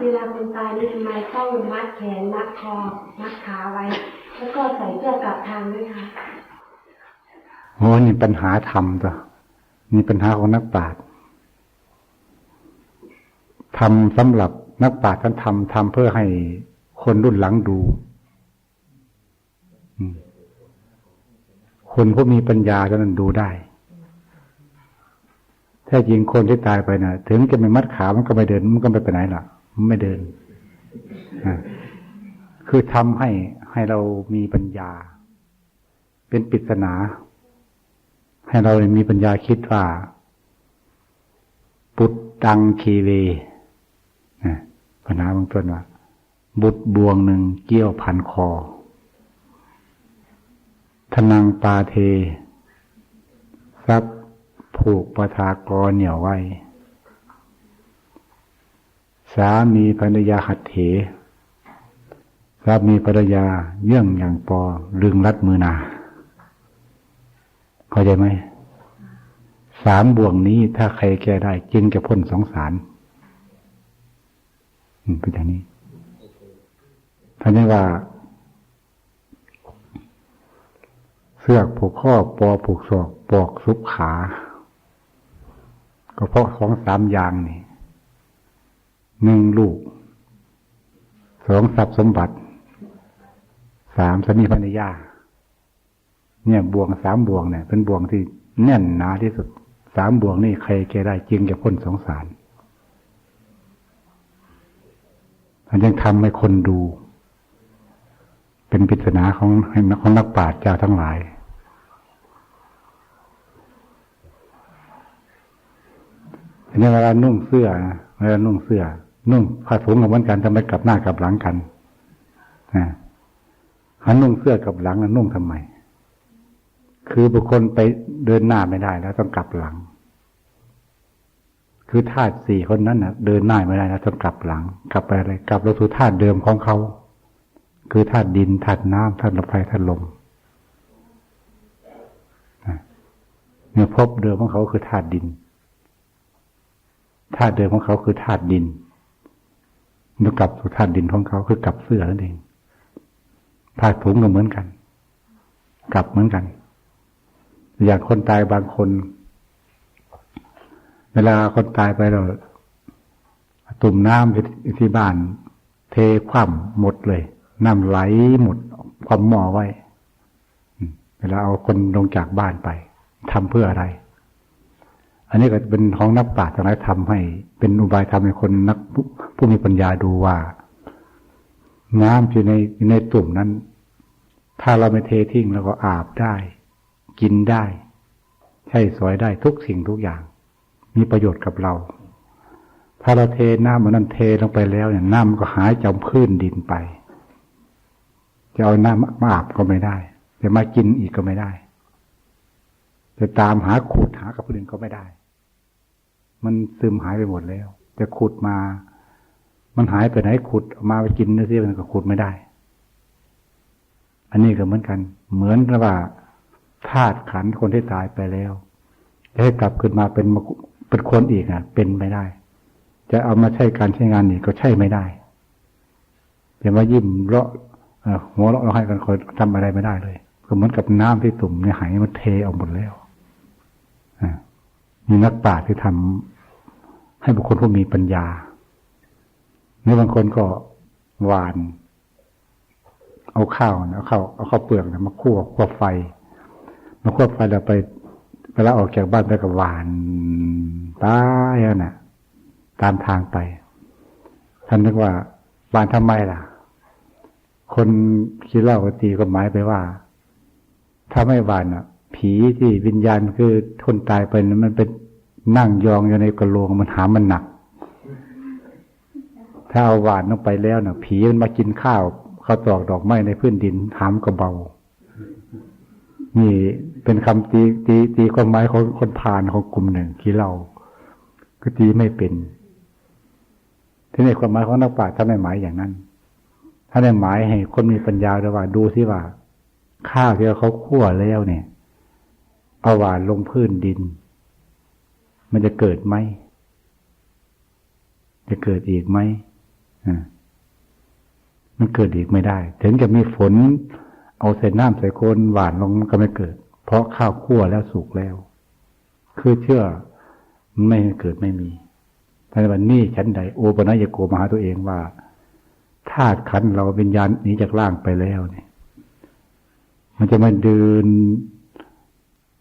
เวลาคนตายนี่ทำไมต้องมัดแขนมัดคอมัดขาไว้ แล้วก็ใส่เสื้อกลับทางด้วยคะโอ้นี่ปัญหาธรรมตัวนี่ปัญหาของนักปราชญ์ทำสำหรับนักปราชญ์ท่านทำทำเพื่อให้คนรุ่นหลังดูคนผู้มีปัญญาเท่านั้นดูได้แท้จริงคนที่ตายไปนะ่ะ ถึงจะไม่มัดขามันก็ไม่เดินมันก็ไม่ไปไหนหรอก ไม่เดิน คือทำให้ให้เรามีปัญญา เป็นปริศนา ให้เรามีปัญญาคิดว่า ปุตตังคีเวปัญหาบื้องต้นว่า บุตรบวงหนึ่งเกี้ยวพันคอทนังปาเท ทรัพย์ผูกประทากรเหนี่ยวไว้ สามีภรรยาหัดเถสามีภรรยาเยื่องอย่างปอลึงรัดมือนาเข้าใจไหมสามบ่วงนี้ถ้าใครแก้ได้จึงจะพ้นสองสารอืมเป็นอย่างนี้ท่านว่า เสือกผูกข้อปอผูกศอกปอกซุปขา ก็เพราะของสามอย่างนี่ หนึ่งลูกสองทรัพย์สมบัติสามสามีภรรยาเนี่ยบ่วงสามบ่วงเนี่ย เป็นบ่วงที่แน่นหนาที่สุดสามบ่วงนี่ใครแกได้จึงจะพ้นสงสารมันยังทำให้คนดู เป็นปริศนาของของนักปราชญ์เจ้าทั้งหลาย อันนี้เวลานุ่งเสื้อนะเวลานุ่งเสื้อ นุ่งผ้าถุงกับเหมือนกันทำไมกลับหน้ากลับหลังกันนะหันนุ่งเสื้อกับหลังนั้นนุ่งทำไม คือบุคคลไปเดินหน้าไม่ได้แล้วต้องกลับหลัง คือธาตุสี่คนนั้นนะเดินหน้าไม่ได้แล้วต้องกลับหลัง กลับไปอะไรกลับลงสู่ธาตุเดิมของเขา คือธาตุดินธาตุน้ำธาตุไฟธาตุลมเนี่ยพบเดิมของเขาคือธาตุดินธาตุเดิมของเขาคือธาตุดิน แล้วกลับสู่ธาตุดินของเขาคือกลับเสื้อนั่นเองธาตุถุงก็เหมือนกัน กลับเหมือนกัน อย่างคนตายบางคน เวลาคนตายไปเราตุ่มน้ำที่บ้าน เทคว่ำหมดเลย น้ำไหลหมดความหม้อไว้ เวลาเอาคนลงจากบ้านไปทำเพื่ออะไร อันนี้ก็เป็นของนักปราชญ์ทั้งหลายทำให้ เป็นอุบายทำให้คนนักผู้มีปัญญาดูว่า น้ำอยู่ในอยู่ในตุ่มนั้น ถ้าเราไม่เททิ้งแล้วก็อาบได้ กินได้ ใช้สอยได้ทุกสิ่งทุกอย่าง มีประโยชน์กับเรา ถ้าเราเทน้ำมันนั้นเทลงไปแล้วเนี่ยน้ำมันก็หายจมพื้นดินไป จะเอาน้ำมาอาบก็ไม่ได้จะมากินอีกก็ไม่ได้จะตามหาขุดหากับพื้นก็ไม่ได้ มันซึมหายไปหมดแล้วจะขุดมา มันหายไปไหนขุดเอามาไปกินนะสิมันก็ขุดไม่ได้ อันนี้ก็เหมือนกัน เหมือนว่าธาตุขันคนที่ตายไปแล้วจะให้กลับขึ้นมาเป็นเป็นคนอีกอะ เป็นไม่ได้ จะเอามาใช้การใช้งานอีกก็ใช่ไม่ได้จะมายิ้มเราะหัวเราะเราให้กันคอยทำอะไรไม่ได้เลย ก็เหมือนกับน้ำที่ตุ่มในหายมันเทออกหมดแล้วอะมีนักปราชญ์ที่ทำ ให้บุคคลผู้มีปัญญาในบางคนก็หวาน เอาข้าวนะเอาข้าวเอาข้าวเปลือกนะมาคั่วคั่วไฟ มาคั่วไฟแล้วไปเวลาออกจากบ้านไปกับหวานตายอะน่ะ ตามทางไป ท่านนึกว่าหวานทำไมล่ะ คนคิดเล่าก็ตีก็หมายไปว่า ถ้าไม่หวานอะ ผีที่วิญญาณคือคนตายไปนั้นมันเป็น นั่งยองอยู่ในกระโหลกมันหามันหนัก ถ้าเอาหวานลงไปแล้วน่ะ ผีมันมากินข้าวเขาวตอกดอกไม้ในพื้นดินหามก็เบา นี่เป็นคำตีตีตีความหมายของคนพาลของกลุ่มหนึ่งที่เราก็ตีไม่เป็นที่ในความหมายของนักปราชญ์ท่านไม่หมายอย่างนั้นท่านได้หมายให้คนมีปัญญาด้วยว่าดูสิว่า ข้าวที่เขาคั่วแล้วเนี่ย เอาหวานลงพื้นดิน มันจะเกิดไหม จะเกิดอีกไหมมันเกิดอีกไม่ได้ ถึงจะมีฝน เอาใส่น้ำใส่โคลนหวานลงมันก็ไม่เกิด เพราะข้าวคั่วแล้วสุกแล้ว คือเชื่อไม่เกิดไม่มีแต่วันนี้ชั้นใดโอปนัยโกมาหาตัวเองว่าธาตุขันเราวิญญาณหนีจากร่างไปแล้วเนี่ย มันจะมาเดิน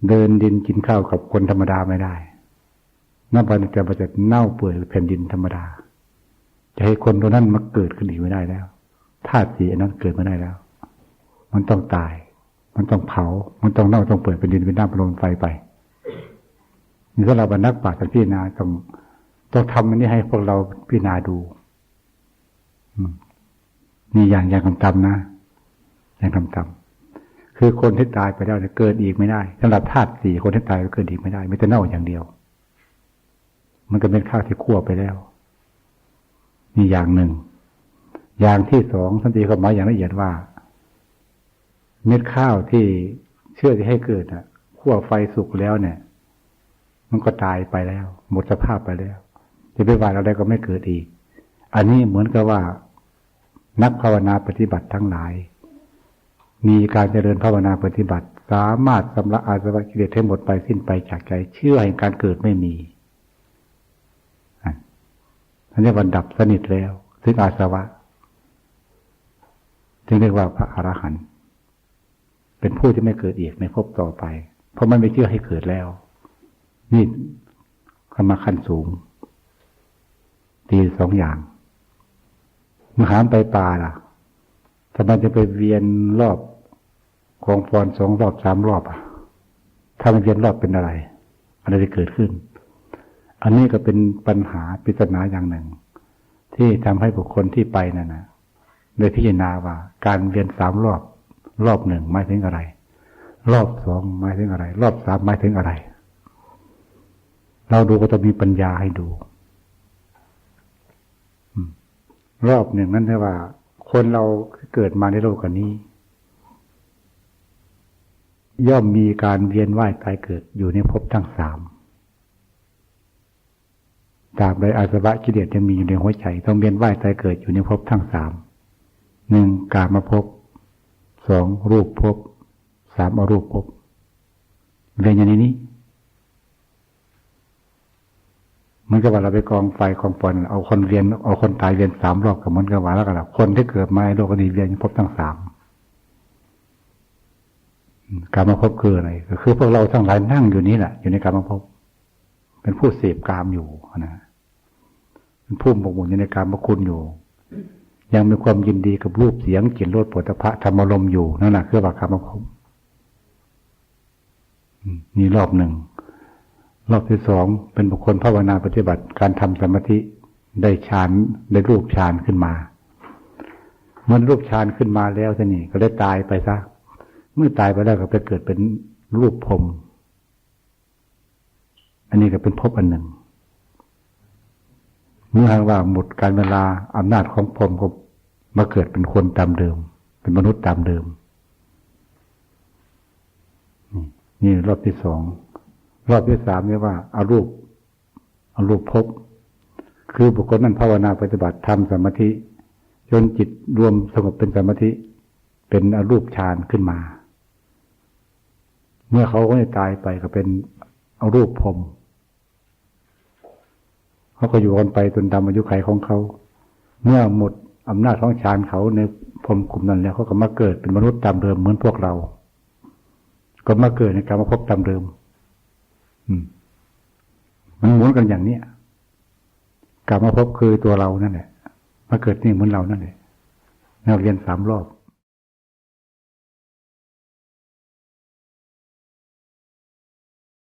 เดินดินกินข้าวกับคนธรรมดาไม่ได้ นับวันจะมาจากเน่าเปื่อยแผ่นดินธรรมดา จะให้คนตัวนั้นมาเกิดขึ้นอีกไม่ได้แล้วธาตุสีอันนั้นเกิดไม่ได้แล้ว มันต้องตาย มันต้องเผา มันต้องเน่าต้องเปื่อยเป็นดินเป็นน้ำเป็นลมไฟไปนี่ถ้าเราบรรนักปราชญ์พิจารณาต้องต้องทำอันนี้ให้พวกเราพิจารณาดูนี่อย่างอย่างคำจำนะอย่างคำจำคือคนที่ตายไปแล้วเนี่ยเกิดอีกไม่ได้สำหรับธาตุสี่คนที่ตายก็เกิดอีกไม่ได้ไม่แต่เน่าอย่างเดียว มันก็เป็นข้าวที่คั่วไปแล้ว นี่อย่างหนึ่ง อย่างที่สองท่านตีความหมายอย่างละเอียดว่า เม็ดข้าวที่เชื่อที่ให้เกิดอะคั่วไฟสุกแล้วเนี่ย มันก็ตายไปแล้ว หมดสภาพไปแล้วจะไปว่าอะไรก็ไม่เกิดอีก อันนี้เหมือนกับว่า นักภาวนาปฏิบัติทั้งหลาย มีการเจริญภาวนาปฏิบัติ สามารถสำระอาสวะกิเลสให้หมดไปสิ้นไปจากใจเชื่อแห่งการเกิดไม่มี อันนี้วันดับสนิทแล้ว ซึ่งอาสวะ จึงเรียกว่าพระอรหันต์เป็นผู้ที่ไม่เกิดอีกในภพต่อไป เพราะมันไม่เชื่อให้เกิดแล้ว นี่คำมาขั้นสูง ตีสองอย่างมหามไปป่าล่ะทำไมจะไปเวียนรอบของฟอนสองรอบสามรอบอะ ถ้ามันเวียนรอบเป็นอะไร อะไรจะเกิดขึ้น อันนี้ก็เป็นปัญหาปริศนาอย่างหนึ่ง ที่ทำให้บุคคลที่ไปนั่นนะได้พิจารณาว่า การเวียนสามรอบรอบหนึ่งหมายถึงอะไร รอบสองหมายถึงอะไร รอบสามหมายถึงอะไร เราดูก็จะมีปัญญาให้ดูรอบหนึ่งนั่นแปลว่า คนเราเกิดมาในโลกนี้ ย่อมมีการเวียนว่ายตายเกิดอยู่ในภพทั้งสาม ตราบใดอาสวะกิเลสยังมีอยู่ในหัวใจ ต้องเวียนว่ายตายเกิดอยู่ในภพทั้งสามหนึ่งกามาภพสองรูปภพสามอรูปภพเวียนอย่างนี้นี้มันก็ว่าเราไปกองไฟกองปอนเอาคนเรียนเอาคนตายเรียนสามรอบกับมันก็ว่าแล้วกันละคนที่เกิดมาในโลกนี้เรียนพบทั้งสามการมาพบคืออะไรก็คือพวกเราทั้งหลายนั่งอยู่นี้แหละอยู่ในการมาพบ เป็นผู้เสพกามอยู่นะเป็นผู้หมกมุ่นอยู่ในการมคุณอยู่ ยังมีความยินดีกับรูปเสียงกลิ่นรสปุถะธรรมารมณ์อยู่นั่นแหละคือว่าการมาพบนี่รอบหนึ่ง รอบที่สองเป็นบุคคลภาวนาปฏิบัติการทำสมาธิได้ฌานได้รูปฌานขึ้นมา เมื่อรูปฌานขึ้นมาแล้วท่านี่ก็ได้ตายไปซะเมื่อตายไปแล้วก็ไปเกิดเป็นรูปพรหม อันนี้ก็เป็นภพอันหนึ่ง เมื่อหากว่าหมดการเวลาอำนาจของพรมก็มาเกิดเป็นคนตามเดิม เป็นมนุษย์ตามเดิม นี่รอบที่สอง รอบที่สามเรียกว่าอารูปอารูปภพคือบุคคลนั้นภาวนาปฏิบัติทำสมาธิ จนจิตรวมสงบเป็นสมาธิ เป็นอารูปฌานขึ้นมา เมื่อเขาไม่ตายไปก็เป็นอารูปพรม เขาก็อยู่กันไปจนดำอายุไขของเขา เมื่อหมดอำนาจของฌานเขาในพรมกลุ่มนั้นแล้วเขาก็มาเกิดเป็นมนุษย์ตามเดิมเหมือนพวกเรา ก็มาเกิดในการมาพบตามเดิม อืม มันหมุนกันอย่างเนี้ยกลับมาพบคือตัวเรานั่นแหละมาเกิดนี่เหมือนเรานั่นแหละเราเรียนสามรอบ